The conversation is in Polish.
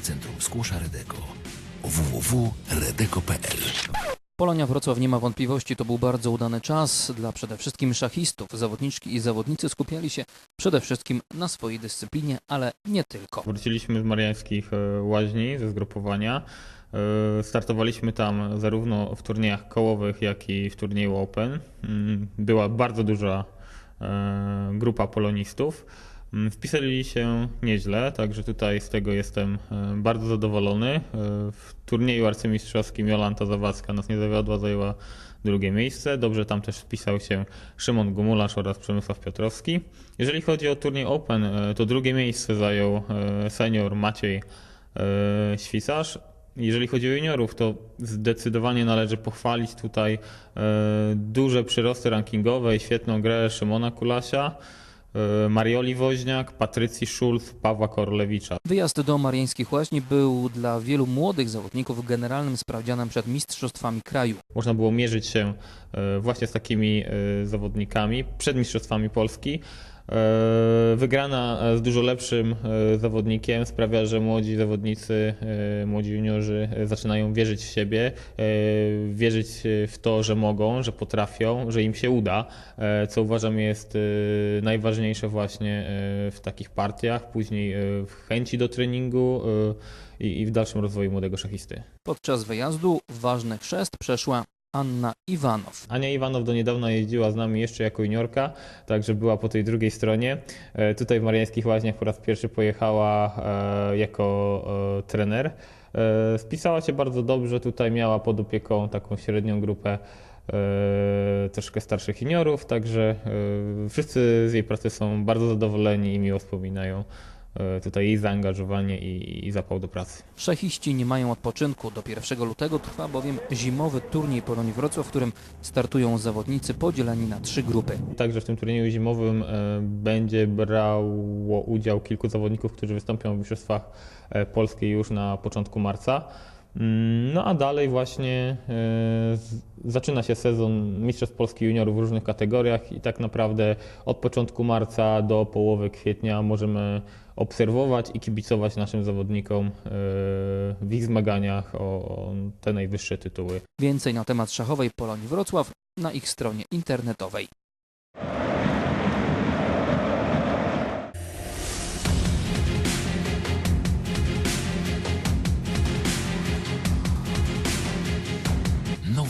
Centrum Skłosza Redeko www.redeko.pl Polonia Wrocław nie ma wątpliwości, to był bardzo udany czas dla przede wszystkim szachistów. Zawodniczki i zawodnicy skupiali się przede wszystkim na swojej dyscyplinie, ale nie tylko. Wróciliśmy z mariańskich e, łaźni, ze zgrupowania. E, Startowaliśmy tam zarówno w turniejach kołowych, jak i w turnieju Open. Mm, Była bardzo duża e, grupa polonistów. Mm, Wpisali się nieźle, także tutaj z tego jestem e, bardzo zadowolony. E, W turnieju arcymistrzowskim Jolanta Zawadzka nas nie zawiodła, zajęła drugie miejsce. Dobrze tam też wpisał się Szymon Gumularz oraz Przemysław Piotrowski. Jeżeli chodzi o turniej Open, e, to drugie miejsce zajął senior Maciej Świsarz. Jeżeli chodzi o juniorów, to zdecydowanie należy pochwalić tutaj duże przyrosty rankingowe i świetną grę Szymona Kulasia, Marioli Woźniak, Patrycji Schulz, Pawła Korlewicza. Wyjazd do Mariańskich Łaźni był dla wielu młodych zawodników generalnym sprawdzianem przed mistrzostwami kraju. Można było mierzyć się e, właśnie z takimi e, zawodnikami przed Mistrzostwami Polski. E, Wygrana e, z dużo lepszym e, zawodnikiem sprawia, że młodzi zawodnicy, e, młodzi juniorzy e, zaczynają wierzyć w siebie, e, wierzyć e, w to, że mogą, że potrafią, że im się uda, e, co uważam jest e, najważniejsze właśnie e, w takich partiach, później e, w chęci do treningu e, i w dalszym rozwoju młodego szachisty. Podczas wyjazdu ważny chrzest przeszła Anna Iwanow. Ania Iwanow do niedawna jeździła z nami jeszcze jako juniorka, także była po tej drugiej stronie. E, Tutaj w Mariańskich Łaźniach po raz pierwszy pojechała e, jako e, trener. Spisała się bardzo dobrze, tutaj miała pod opieką taką średnią grupę troszkę starszych juniorów, także wszyscy z jej pracy są bardzo zadowoleni i miło wspominają tutaj jej zaangażowanie i, i zapał do pracy. Szachiści nie mają odpoczynku. Do 1 lutego trwa bowiem zimowy turniej Polonii Wrocław, w którym startują zawodnicy podzieleni na trzy grupy. Także w tym turnieju zimowym e, będzie brało udział kilku zawodników, którzy wystąpią w Mistrzostwach e, Polski już na początku marca. Mm, No a dalej właśnie e, zaczyna się sezon Mistrzostw Polski Juniorów w różnych kategoriach i tak naprawdę od początku marca do połowy kwietnia możemy obserwować i kibicować naszym zawodnikom e, w ich zmaganiach o o te najwyższe tytuły. Więcej na temat szachowej Polonii Wrocław na ich stronie internetowej.